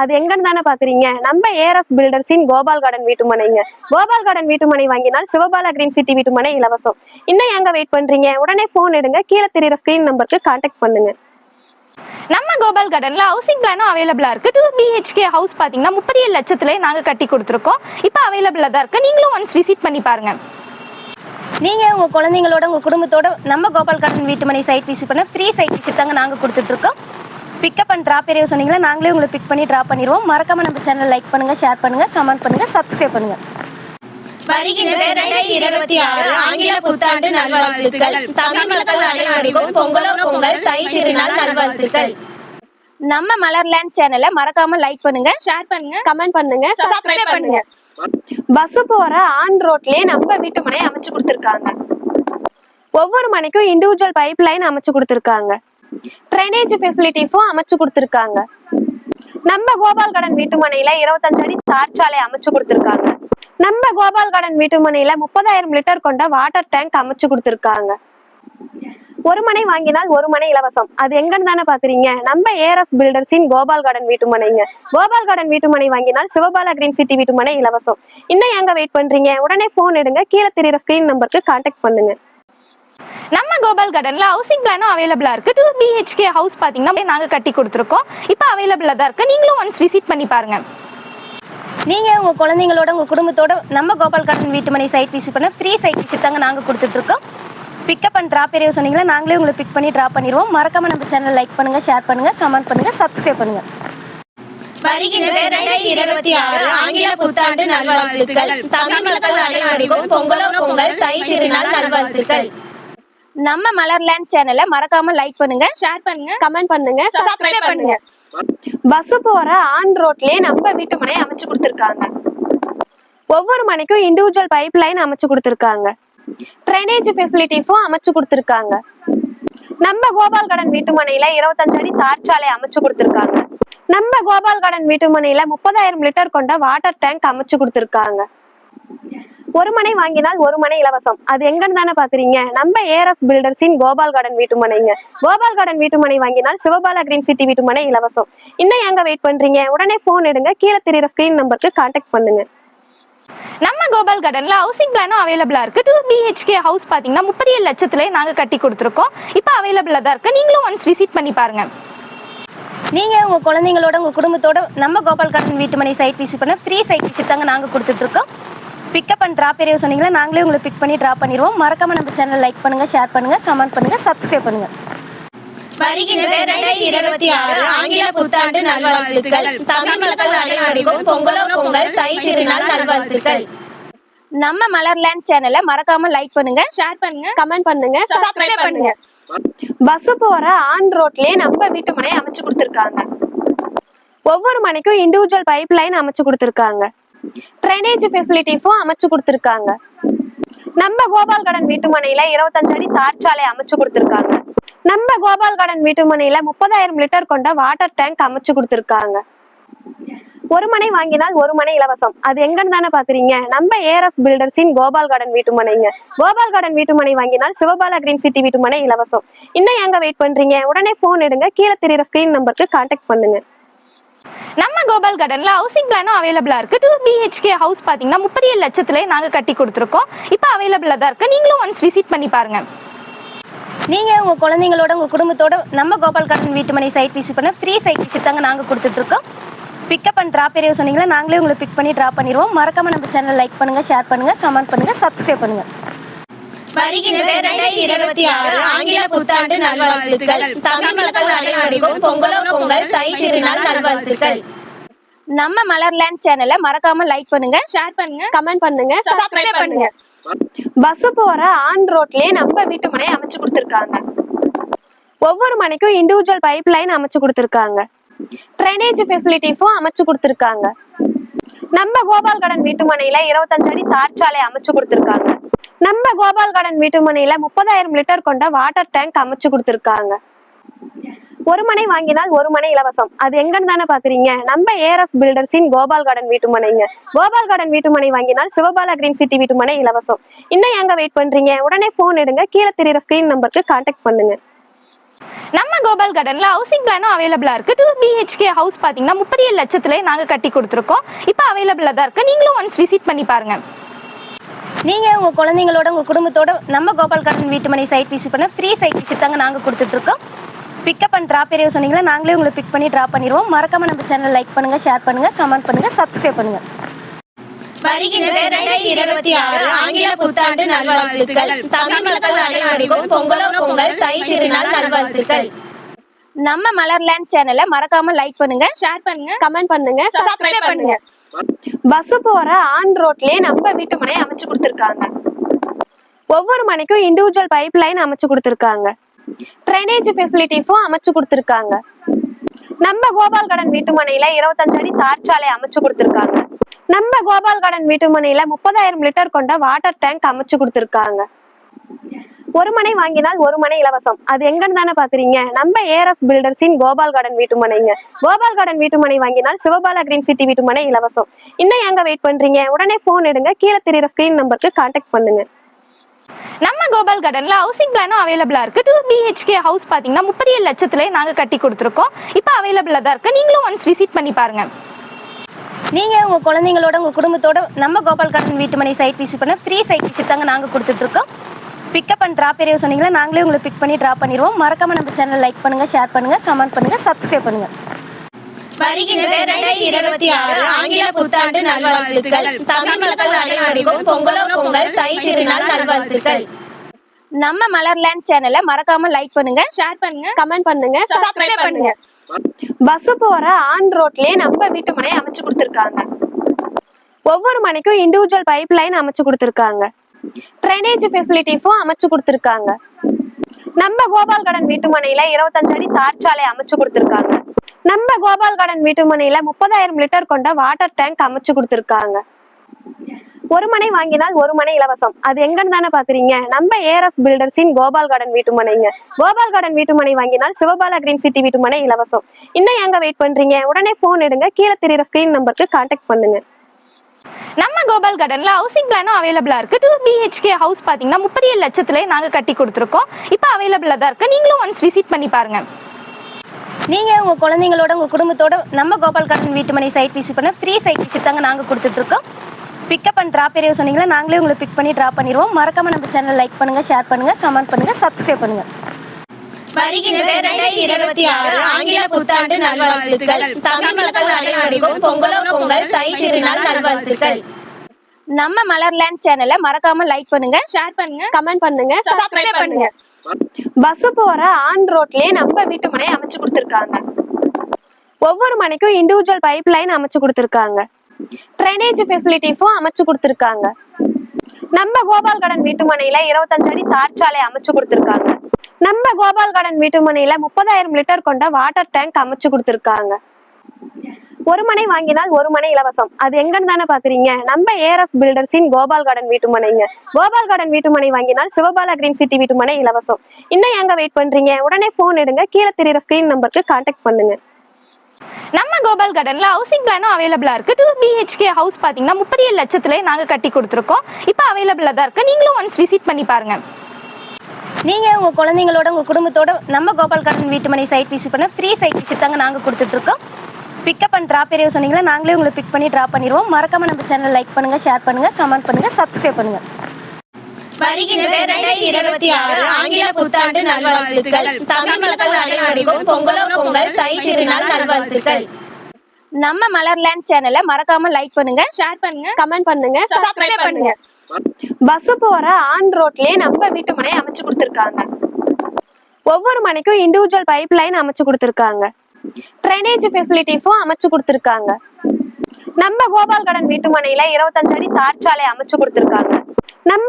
அது எங்கன்னு தானே பாக்குறீங்க? நம்ம ஏஆர்எஸ் பில்டர்ஸின் கோபால் கார்டன் வீட்டுமனைங்க. கோபால் கார்டன் வீட்டுமனை வாங்கினால் சிவபாலா கிரீன் சிட்டி வீட்டுமனை இலவசம். இன்னும் எங்க வெயிட் பண்றீங்க? உடனே போன் எடுங்க. கீழே தெரியுற ஸ்கிரீன் நம்பருக்கு கான்டாக்ட் பண்ணுங்க. நம்ம கோபால் கார்டன்ல ஹவுசிங் பிளானும் அவைலபிளா இருக்கு. டூ பிஹெச்கே ஹவுஸ் பாத்தீங்கன்னா முப்பத்தி ஏழு லட்சத்துல நாங்க கட்டி கொடுத்துருக்கோம். இப்போ அவைலபிளா தான் இருக்கு. நீங்களும் ஒன்ஸ் விசிட் பண்ணி பாருங்க. நீங்க உங்க குழந்தைங்களோட உங்க குடும்பத்தோட நம்ம கோபால் கார்டன் வீட்டு மனை சைட் விசிட் பண்ண ஃப்ரீ சைட் விசிட் தாங்க நாங்க கொடுத்துட்டு இருக்கோம். பிக்கப் அண்ட் ட்ராப் ஏரியா சொன்னீங்களா நாங்களே உங்களை பிக் பண்ணி ட்ராப் பண்ணிடுவோம். மறக்காம நம்ம சேனல் லைக் பண்ணுங்க ஷேர் பண்ணுங்க கமெண்ட் பண்ணுங்க சப்ஸ்கிரைப் பண்ணுங்க. வருகின்ற இரண்டாயிரத்தி இருபத்தி ஆறு ஆங்கில புத்தாண்டு நல்வாழ்த்துக்கள். தமிழ் மக்கள் அனைவருக்கும் பொங்கலோ பொங்கல் தை திருநாள் நல்வாழ்த்துக்கள். நம்ம மலர்லேண்ட் சேனலை மறக்காம லைக் பண்ணுங்க ஷேர் பண்ணுங்க கமெண்ட் பண்ணுங்க சப்ஸ்கிரைப் பண்ணுங்க. பஸ் போற ஆன் ரோட்லயே நம்ம வீட்டு மனை அமைச்சு கொடுத்துருக்காங்க. ஒவ்வொரு மனைக்கும் இண்டிவிஜுவல் பைப் லைன் அமைச்சு கொடுத்துருக்காங்க. ட்ரைனேஜ் ஃபெசிலிட்டிஸும் அமைச்சு கொடுத்துருக்காங்க. நம்ம கோபால் கார்டன் வீட்டுமனையில இருபத்தஞ்சு அடி தார் சாலை அமைச்சு கொடுத்துருக்காங்க. நம்ம கோபால் கார்டன் வீட்டுமனையில முப்பதாயிரம் லிட்டர் கொண்ட வாட்டர் டேங்க் அமைச்சு கொடுத்துருக்காங்க. ஒரு மனை வாங்கினால் ஒரு மனை இலவசம். அது எங்கன்னு தானே பாக்குறீங்க? நம்ம ஏஆர்எஸ் பில்டர்ஸின் கோபால் கார்டன் வீட்டு மனைங்க. கோபால் கார்டன் வீட்டு மனை வாங்கினால் சிவபாலா கிரீன் சிட்டி வீட்டு மனை இலவசம். இன்னும் எங்க வெயிட் பண்றீங்க? உடனே போன் எடுங்க. கீழே தெரியுற ஸ்கிரீன் நம்பருக்கு கான்டாக்ட் பண்ணுங்க. நம்ம கோபால் கார்டன்ல ஹவுசிங் பிளானும் அவைலபிளா இருக்கு. டூ பிஹெச்கே ஹவுஸ் பாத்தீங்கன்னா நாங்க கட்டி கொடுத்துருக்கோம். இப்போ அவைலபிளா தான் இருக்கு. நீங்களும் ஒன்ஸ் விசிட் பண்ணி பாருங்க. நீங்க உங்க குழந்தைங்களோட உங்க குடும்பத்தோட நம்ம கோபால் கார்டன் வீட்டு மனை சைட் விசிட் பண்ண ஃப்ரீ சைட் விசிட் தாங்க நாங்க கொடுத்துட்டு இருக்கோம் பிக்கப் அண்ட் ட்ராப் ஏரியா சொன்னீங்களா நாங்களே உங்களை பிக் பண்ணி ட்ராப் பண்ணிடுவோம். மறக்காம நம்ம சேனல் லைக் பண்ணுங்க ஷேர் பண்ணுங்க கமெண்ட் பண்ணுங்க சப்ஸ்கிரைப் பண்ணுங்க. வருகின்ற இரண்டாயிரத்தி இருபத்தி ஆறு ஆங்கில புத்தாண்டு நல்வாழ்த்துக்கள். தமிழ் மக்கள் அனைவருக்கும் பொங்கலோ பொங்கல் தை திருநாள் நல்வாழ்த்துக்கள். நம்ம மலர்லேண்ட் சேனலை மறக்காம லைக் பண்ணுங்க ஷேர் பண்ணுங்க கமெண்ட் பண்ணுங்க சப்ஸ்கிரைப் பண்ணுங்க. பஸ் போற ஆன் ரோட்லயே நம்ம வீட்டு மனை அமைச்சு கொடுத்துருக்காங்க. ஒவ்வொரு மனைக்கும் இண்டிவிஜுவல் பைப் லைன் அமைச்சு கொடுத்துருக்காங்க. ட்ரைனேஜ் ஃபெசிலிட்டிஸும் அமைச்சு கொடுத்துருக்காங்க. நம்ம கோபால் கார்டன் வீட்டு மனையில இருபத்தஞ்சு அடி தார் சாலை அமைச்சு கொடுத்துருக்காங்க. நம்ம கோபால் கார்டன் வீட்டு மனையில முப்பதாயிரம் லிட்டர் கொண்ட வாட்டர் டேங்க் அமைச்சு கொடுத்துருக்காங்க. ஒரு மனை வாங்கினால் ஒரு மனை இலவசம். அது எங்கன்னு தானே பாக்குறீங்க? நம்ம ஏஆர்எஸ் பில்டர்ஸின் கோபால் கார்டன் வீட்டு மனைங்க. கோபால் கார்டன் வீட்டு மனை வாங்கினால் சிவபாலா கிரீன் சிட்டி வீட்டு மனை இலவசம். இன்னும் எங்க வெயிட் பண்றீங்க? உடனே போன் எடுங்க. கீழே தெரியுற ஸ்கிரீன் நம்பருக்கு கான்டாக்ட் பண்ணுங்க. நம்ம கோபால் கார்டன்ல ஹவுசிங் பிளானும் அவைலபிளா இருக்கு. டூ பிஹெச்கே ஹவுஸ் பாத்தீங்கன்னா முப்பத்தி ஏழு லட்சத்துல நாங்க கட்டி கொடுத்துருக்கோம். இப்போ அவைலபிளா தான் இருக்கு. நீங்களும் ஒன்ஸ் விசிட் பண்ணி பாருங்க. நீங்க உங்க குழந்தைங்களோட உங்க குடும்பத்தோட நம்ம கோபால் கார்டன் வீட்டு மனை சைட் விசிட் பண்ண ஃப்ரீ சைட் விசிட் தாங்க நாங்க கொடுத்துட்டு இருக்கோம். பிக்கப் அண்ட் ட்ராப் ஏரியா சொன்னீங்களா நாங்களே உங்களை பிக் பண்ணி ட்ராப் பண்ணிடுவோம். மறக்காம நம்ம சேனல் லைக் பண்ணுங்க ஷேர் பண்ணுங்க கமெண்ட் பண்ணுங்க சப்ஸ்கிரைப் பண்ணுங்க. வருகின்ற இரண்டாயிரத்தி இருபத்தி ஆறு ஆங்கில புத்தாண்டு நல்வாழ்த்துக்கள். தமிழ் மக்கள் அனைவருக்கும் பொங்கலோ பொங்கல் தை திருநாள் நல்வாழ்த்துக்கள். நம்ம மலர்லேண்ட் சேனலை மறக்காம லைக் பண்ணுங்க ஷேர் பண்ணுங்க கமெண்ட் பண்ணுங்க சப்ஸ்கிரைப் பண்ணுங்க. பஸ் போற ஆன் ரோட்லயே நம்ம வீட்டு மனை அமைச்சு கொடுத்துருக்காங்க. ஒவ்வொரு மனைக்கும் இண்டிவிஜுவல் பைப் லைன் அமைச்சு கொடுத்துருக்காங்க. ட்ரைனேஜ் ஃபெசிலிட்டிஸும் அமைச்சு கொடுத்துருக்காங்க. நம்ம கோபால் கார்டன் வீட்டுமனையில இருபத்தஞ்சு அடி தார் சாலை அமைச்சு கொடுத்துருக்காங்க. நம்ம கோபால் கார்டன் வீட்டுமனையில முப்பதாயிரம் லிட்டர் கொண்ட வாட்டர் டேங்க் அமைச்சு கொடுத்துருக்காங்க. ஒரு மனை வாங்கினால் ஒரு மனை இலவசம். அது எங்கன்னு தானே பாக்குறீங்க? நம்ம ஏஆர்எஸ் பில்டர்ஸின் கோபால் கார்டன் வீட்டு மனைங்க கோபால் கார்டன் வீட்டு மனை வாங்கினால் சிவபாலா கிரீன் சிட்டி வீட்டு மனை இலவசம். இன்னும் எங்க வெயிட் பண்றீங்க? உடனே போன் எடுங்க. கீழே தெரியுற ஸ்கிரீன் நம்பருக்கு கான்டாக்ட் பண்ணுங்க. நம்ம கோபால் கார்டன்ல ஹவுசிங் பிளானும் அவைலபிளா இருக்கு. டூ பிஹெச்கே ஹவுஸ் பாத்தீங்கன்னா முப்பத்தி ஏழு லட்சத்துல நாங்க கட்டி கொடுத்துருக்கோம். இப்போ அவைலபிளா தான் இருக்கு. நீங்களும் ஒன்ஸ் விசிட் பண்ணி பாருங்க. நீங்க உங்க குழந்தைங்களோட உங்க குடும்பத்தோட நம்ம கோபால் கார்டன் வீட்டு மனை சைட் விசிட் பண்ண ஃப்ரீ சைட் விசிட் தாங்க நாங்க கொடுத்துட்டு இருக்கோம் பிக்கப் அண்ட் ட்ராப் ஏரியா சொன்னீங்கன்னா நாங்களே உங்களை பிக் பண்ணி ட்ராப் பண்ணிடுவோம். மறக்காம நம்ம சேனல் லைக் பண்ணுங்க ஷேர் பண்ணுங்க கமெண்ட் பண்ணுங்க சப்ஸ்கிரைப் பண்ணுங்க. வருகின்ற இரண்டாயிரத்தி இருபத்தி ஆறு ஆங்கில புத்தாண்டு நல்வாழ்த்துக்கள். தமிழ் மக்கள் அனைவருக்கும் பொங்கலோ பொங்கல் தை திருநாள் நல்வாழ்த்துக்கள். நம்ம மலர்லேண்ட் சேனலை மறக்காம லைக் பண்ணுங்க ஷேர் பண்ணுங்க கமெண்ட் பண்ணுங்க சப்ஸ்கிரைப் பண்ணுங்க. பஸ் போற ஆன் ரோட்லயே நம்ம வீட்டு மனை அமைச்சு கொடுத்துருக்காங்க. ஒவ்வொரு மனைக்கும் இண்டிவிஜுவல் பைப் லைன் அமைச்சு கொடுத்துருக்காங்க. ட்ரைனேஜ் ஃபெசிலிட்டிஸும் அமைச்சு கொடுத்துருக்காங்க. நம்ம கோபால் கார்டன் வீட்டுமனையில இருபத்தஞ்சு அடி தார் சாலை அமைச்சு கொடுத்துருக்காங்க. நம்ம கோபால் கார்டன் வீட்டுமனையில முப்பதாயிரம் லிட்டர் கொண்ட வாட்டர் டேங்க் அமைச்சு கொடுத்துருக்காங்க. ஒரு மனை வாங்கினால் ஒரு மனை இலவசம். அது எங்கன்னு தானே பாக்குறீங்க? நம்ம ஏஆர்எஸ் பில்டர்ஸின் கோபால் கார்டன் வீட்டுமனைங்க கோபால் கார்டன் வீட்டுமனை வாங்கினால் சிவபாலா கிரீன் சிட்டி வீட்டுமனை இலவசம். இன்னும் எங்க வெயிட் பண்றீங்க? உடனே போன் எடுங்க. கீழே தெரியுற ஸ்கிரீன் நம்பருக்கு கான்டாக்ட் பண்ணுங்க. நம்ம கோபால் கார்டன்ல ஹவுசிங் பிளானும் அவைலபிளா இருக்கு. டூ பிஹெச்கே ஹவுஸ் பாத்தீங்கன்னா முப்பத்தி ஏழு லட்சத்துல நாங்க கட்டி கொடுத்துருக்கோம். இப்போ அவைலபிளா தான் இருக்கு. நீங்களும் ஒன்ஸ் விசிட் பண்ணி பாருங்க. நீங்க உங்க குழந்தைங்களோட உங்க குடும்பத்தோட நம்ம கோபால் கார்டன் வீட்டுமனை சைட் விசிட் பண்ண ஃப்ரீ சைட் விசிட் தாங்க நாங்க கொடுத்துட்டு இருக்கோம் பிக்கப் அண்ட் ட்ராப் ஏரியா சொன்னீங்கன்னா நாங்களே உங்களை பிக் பண்ணி ட்ராப் பண்ணிடுவோம் மறக்காம நம்ம சேனல் லைக் பண்ணுங்க ஷேர் பண்ணுங்க கமெண்ட் பண்ணுங்க சப்ஸ்கிரைப் பண்ணுங்க. வருகின்ற இரண்டாயிரத்தி இருபத்தி ஆறு ஆங்கில புத்தாண்டு நல்வாழ்த்துக்கள். தமிழ் மக்கள் அனைவருக்கும் பொங்கலோ பொங்கல் தை திருநாள் நல்வாழ்த்துக்கள். நம்ம மலர்லேண்ட் சேனலை மறக்காம லைக் பண்ணுங்க ஷேர் பண்ணுங்க கமெண்ட் பண்ணுங்க சப்ஸ்கிரைப் பண்ணுங்க. பஸ் போற ஆன் ரோட்லயே நம்ம வீட்டு மனை அமைச்சு கொடுத்துருக்காங்க. ஒவ்வொரு மனைக்கும் இண்டிவிஜுவல் பைப் லைன் அமைச்சு கொடுத்துருக்காங்க. ட்ரைனேஜ் ஃபெசிலிட்டிஸும் அமைச்சு கொடுத்துருக்காங்க. நம்ம கோபால் கார்டன் வீட்டுமனையில இருபத்தஞ்சு அடி தார்ச்சாலை அமைச்சு கொடுத்துருக்காங்க. நம்ம கோபால் கார்டன் வீட்டுமனையில முப்பதாயிரம் லிட்டர் கொண்ட வாட்டர் டேங்க் அமைச்சு கொடுத்திருக்காங்க. ஒரு மனை வாங்கினால் ஒரு மனை இலவசம். அது எங்கன்னு தானே பாக்குறீங்க? நம்ம ஏரஸ் பில்டர்ஸின் கோபால் கார்டன் வீட்டு மனைங்க. கோபால் கார்டன் வீட்டு மனை வாங்கினால் சிவபாலா கிரீன் சிட்டி வீட்டு மனை இலவசம். இன்னும் எங்க வெயிட் பண்றீங்க? உடனே போன் எடுங்க. கீழே தெரியுற ஸ்கிரீன் நம்பருக்கு கான்டாக்ட் பண்ணுங்க. நம்ம கோபால் கார்டன்ல ஹவுசிங் பிளானும் அவைலபிளா இருக்கு. டூ பிஹெச்கே ஹவுஸ் பாத்தீங்கன்னா முப்பத்தி ஏழு லட்சத்துல நாங்க கட்டி கொடுத்துருக்கோம். இப்போ அவைலபிளா தான் இருக்கு. நீங்களும் ஒன்ஸ் விசிட் பண்ணி பாருங்க. நீங்க உங்க குழந்தைங்களோட உங்க குடும்பத்தோட நம்ம கோபால் கார்டன் வீட்டுமனை சைட் விசிட் பண்ண ஃப்ரீ சைட் விசிட் தாங்க நாங்க கொடுத்துட்டு இருக்கோம் பிக்கப் அண்ட் ட்ராப் ஏரியா சொன்னீங்கன்னா நாங்களே உங்களை பிக் பண்ணி ட்ராப் பண்ணிடுவோம் மறக்காம நம்ம சேனல் லைக் பண்ணுங்க ஷேர் பண்ணுங்க கமெண்ட் பண்ணுங்க சப்ஸ்கிரைப் பண்ணுங்க. வருகின்ற இரண்டாயிரத்தி இருபத்தி ஆறு ஆங்கில புத்தாண்டு நல்வாழ்த்துக்கள். தமிழ் மக்கள் அனைவருக்கும் பொங்கலோ பொங்கல் தை திருநாள் நல்வாழ்த்துக்கள். நம்ம மலர்லேண்ட் சேனலை மறக்காம லைக் பண்ணுங்க ஷேர் பண்ணுங்க கமெண்ட் பண்ணுங்க சப்ஸ்கிரைப் பண்ணுங்க. பஸ் போற ஆன் ரோட்லயே நம்ம வீட்டு மனை அமைச்சு கொடுத்துருக்காங்க. ஒவ்வொரு மனைக்கும் இண்டிவிஜுவல் பைப் லைன் அமைச்சு கொடுத்துருக்காங்க. ட்ரைனேஜ் ஃபெசிலிட்டிஸும் அமைச்சு கொடுத்துருக்காங்க. நம்ம கோபால் கடன் வீட்டு மனையில இருபத்தஞ்சு அடி தார்ச்சாலை அமைச்சு கொடுத்துருக்காங்க. நம்ம கோபால் கார்டன் வீட்டு மனையில முப்பதாயிரம் லிட்டர் கொண்ட வாட்டர் டேங்க் அமைச்சு கொடுத்துருக்காங்க. ஒரு மனை வாங்கினால் ஒரு மனை இலவசம். அது எங்கன்னு தானே பாக்குறீங்க? நம்ம ஏஆர்எஸ் பில்டர்ஸின் கோபால் கார்டன் வீட்டு மனைங்க. கோபால் கார்டன் வீட்டு மனை வாங்கினால் சிவபாலா கிரீன் சிட்டி வீட்டு மனை இலவசம். இன்னும் எங்க வெயிட் பண்றீங்க? உடனே போன் எடுங்க. கீழே தெரியுற ஸ்கிரீன் நம்பருக்கு கான்டாக்ட் பண்ணுங்க. நம்ம கோபால் கார்டன்ல ஹவுசிங் பிளானும் அவைலபிளா இருக்கு. டூ பிஹெச்கே ஹவுஸ் பாத்தீங்கன்னா முப்பத்தி ஏழு லட்சத்துல நாங்க கட்டி கொடுத்துருக்கோம். இப்போ அவைலபிளா தான் இருக்கு. நீங்களும் ஒன்ஸ் விசிட் பண்ணி பாருங்க. நீங்க உங்க குழந்தைங்களோட உங்க குடும்பத்தோட நம்ம கோபால் கார்டன் வீட்டுமனை சைட் விசிட் பண்ண ஃப்ரீ சைட் விசிட் தாங்க நாங்க கொடுத்துட்டு இருக்கோம். பிக்கப் அண்ட் ட்ராப் ஏரியா சொன்னீங்கன்னா நாங்களே உங்களை பிக் பண்ணி ட்ராப் பண்ணிடுவோம். மறக்காம நம்ம சேனல் லைக் பண்ணுங்க ஷேர் பண்ணுங்க கமெண்ட் பண்ணுங்க சப்ஸ்கிரைப் பண்ணுங்க. வருகின்ற இரண்டாயிரத்தி இருபத்தி ஆறு ஆங்கில புத்தாண்டு நல்வாழ்த்துக்கள். தமிழ் மக்கள் அனைவருக்கும் பொங்கலோ பொங்கல் தை திருநாள் நல்வாழ்த்துக்கள். நம்ம மலர்லேண்ட் சேனலை மறக்காம லைக் பண்ணுங்க ஷேர் பண்ணுங்க கமெண்ட் பண்ணுங்க சப்ஸ்கிரைப் பண்ணுங்க. பஸ் போற ஆன் ரோட்லயே நம்ம வீட்டு மனை அமைச்சு கொடுத்துருக்காங்க. ஒவ்வொரு மனைக்கும் இண்டிவிஜுவல் பைப் லைன் அமைச்சு கொடுத்துருக்காங்க. ட்ரைனேஜ் ஃபெசிலிட்டிஸும் அமைச்சு கொடுத்துருக்காங்க. நம்ம கோபால் கார்டன் வீட்டுமனையில இருபத்தஞ்சு அடி தார்ச்சாலை அமைச்சு கொடுத்துருக்காங்க. நம்ம கோபால் கார்டன் வீட்டுமனையில முப்பதாயிரம் லிட்டர் கொண்ட வாட்டர் டேங்க் அமைச்சு கொடுத்துருக்காங்க. ஒரு மனை வாங்கினால் ஒரு மனை இலவசம். அது எங்கன்னு தானே பாக்குறீங்க? நம்ம ஏஆர்எஸ் பில்டர்ஸின் கோபால் கார்டன் வீட்டு மனைங்க. கோபால் கார்டன் வீட்டு மனை வாங்கினால் சிவபாலா கிரீன் சிட்டி வீட்டு மனை இலவசம். இன்னும் எங்க வெயிட் பண்றீங்க? உடனே போன் எடுங்க. கீழே தெரியுற ஸ்கிரீன் நம்பருக்கு கான்டாக்ட் பண்ணுங்க. நம்ம கோபால் கார்டன்ல ஹவுசிங் பிளானும் அவைலபிளா இருக்கு. டூ பிஹெச்கே ஹவுஸ் பாத்தீங்கன்னா முப்பத்தி ஏழு லட்சத்துல நாங்க கட்டி கொடுத்துருக்கோம். இப்போ அவைலபிளா தான் இருக்கு. நீங்களும் ஒன்ஸ் விசிட் பண்ணி பாருங்க. நீங்க உங்க குழந்தைங்களோட உங்க குடும்பத்தோட நம்ம கோபால் கார்டன் வீட்டுமனை சைட் விசிட் பண்ண ஃப்ரீ சைட் விசிட் தாங்க நாங்க கொடுத்துட்டு இருக்கோம். பிக்கப் அண்ட் ட்ராப் ஏரியா சொன்னீங்கன்னா நாங்களே உங்களை பிக் பண்ணி ட்ராப் பண்ணிடுவோம். மறக்காம நம்ம சேனல் லைக் பண்ணுங்க ஷேர் பண்ணுங்க கமெண்ட் பண்ணுங்க சப்ஸ்கிரைப் பண்ணுங்க. வருகின்ற இரண்டாயிரத்தி இருபத்தி ஆறு ஆங்கில புத்தாண்டு நல்வாழ்த்துக்கள். தமிழ் மக்கள் அனைவருக்கும் பொங்கலோ பொங்கல் தை திருநாள் நல்வாழ்த்துக்கள். நம்ம மலர்லேண்ட் சேனலை மறக்காம லைக் பண்ணுங்க ஷேர் பண்ணுங்க கமெண்ட் பண்ணுங்க சப்ஸ்கிரைப் பண்ணுங்க. பஸ் போற ஆன் ரோட்லயே நம்ம வீட்டு மனை அமைச்சு கொடுத்துருக்காங்க. ஒவ்வொரு மனைக்கும் இண்டிவிஜுவல் பைப் லைன் அமைச்சு கொடுத்துருக்காங்க. ட்ரைனேஜ் ஃபெசிலிட்டிஸும் அமைச்சு கொடுத்துருக்காங்க. நம்ம கோபால் கடன் வீட்டுமனையில இருபத்தஞ்சு அடி தார்ச்சாலை அமைச்சு கொடுத்துருக்காங்க. நம்ம